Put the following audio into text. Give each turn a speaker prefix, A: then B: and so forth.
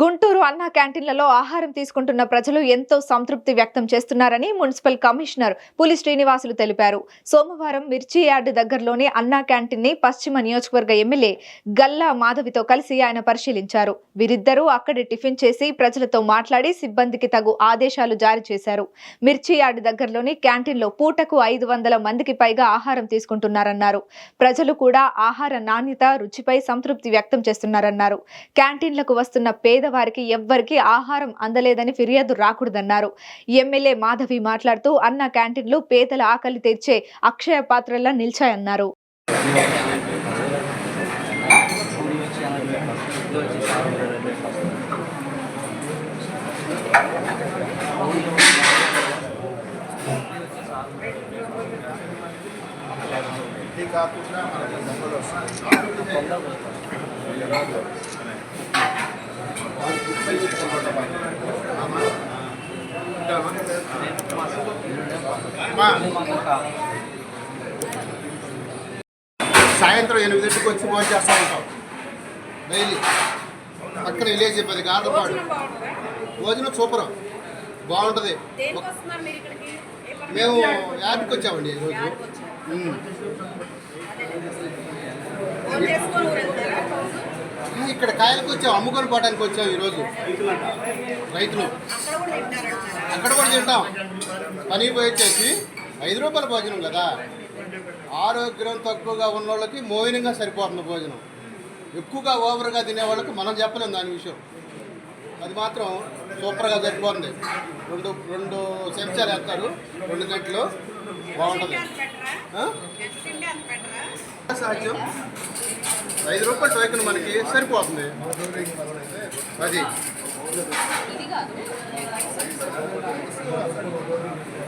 A: గుంటూరు అన్నా క్యాంటీన్లలో ఆహారం తీసుకుంటున్న ప్రజలు ఎంతో సంతృప్తి వ్యక్తం చేస్తున్నారని మున్సిపల్ కమిషనర్ పులి శ్రీనివాసులు తెలిపారు. సోమవారం మిర్చి యార్డు దగ్గరలోని అన్నా క్యాంటీన్ని పశ్చిమ నియోజకవర్గ ఎమ్మెల్యే గల్లా మాధవితో కలిసి ఆయన పరిశీలించారు. వీరిద్దరూ అక్కడే టిఫిన్ చేసి ప్రజలతో మాట్లాడి సిబ్బందికి తగు ఆదేశాలు జారీ చేశారు. మిర్చి యార్డు దగ్గరలోని క్యాంటీన్లో పూటకు ఐదు వందల మందికి పైగా ఆహారం తీసుకుంటున్నారన్నారు. ప్రజలు కూడా ఆహార నాణ్యత రుచిపై సంతృప్తి వ్యక్తం చేస్తున్నారన్నారు. క్యాంటీన్లకు వస్తున్న పేద పేదవారికి ఎవ్వరికీ ఆహారం అందలేదని ఫిర్యాదు రాకూడదన్నారు ఎమ్మెల్యే మాధవి మాట్లాడుతూ అన్న క్యాంటీన్లు పేదల ఆకలి తీర్చే అక్షయ పాత్రలా నిలిచాయన్నారు
B: ఇది కాకుండా మనకి దెబ్బలు వస్తాయి అమ్మా. సాయంత్రం ఎనిమిదింటికి వచ్చి భోజనం చేస్తూ ఉంటాం. డైలీ. పక్కన విలేజ్ పది కాదు పాడు భోజనం సూపర్. బాగుంటుంది. మేము యాడ్కి వచ్చామండి ఈరోజు. ఇక్కడ కాయలకు వచ్చాం అమ్ముకొని పోవడానికి వచ్చాం ఈరోజు. రైతులు.
C: అక్కడ కూడా
B: తింటాం. పని పోయి వచ్చేసి ఐదు రూపాయల భోజనం కదా. ఆరోగ్యం తక్కువగా ఉన్న వాళ్ళకి మోయినంగా సరిపోతుంది భోజనం. ఎక్కువగా ఓవర్గా తినే వాళ్ళకి మనం చెప్పలేం దాని విషయం. అది మాత్రం సూపర్గా సరిపోతుంది. రెండు రెండు చెంచాలు వేస్తారు రెండు గంటలు. బాగుంటుంది. సాధ్యం. ఐదు రూపాయల టోకెన్ మనకి సరిపోతుంది. అది.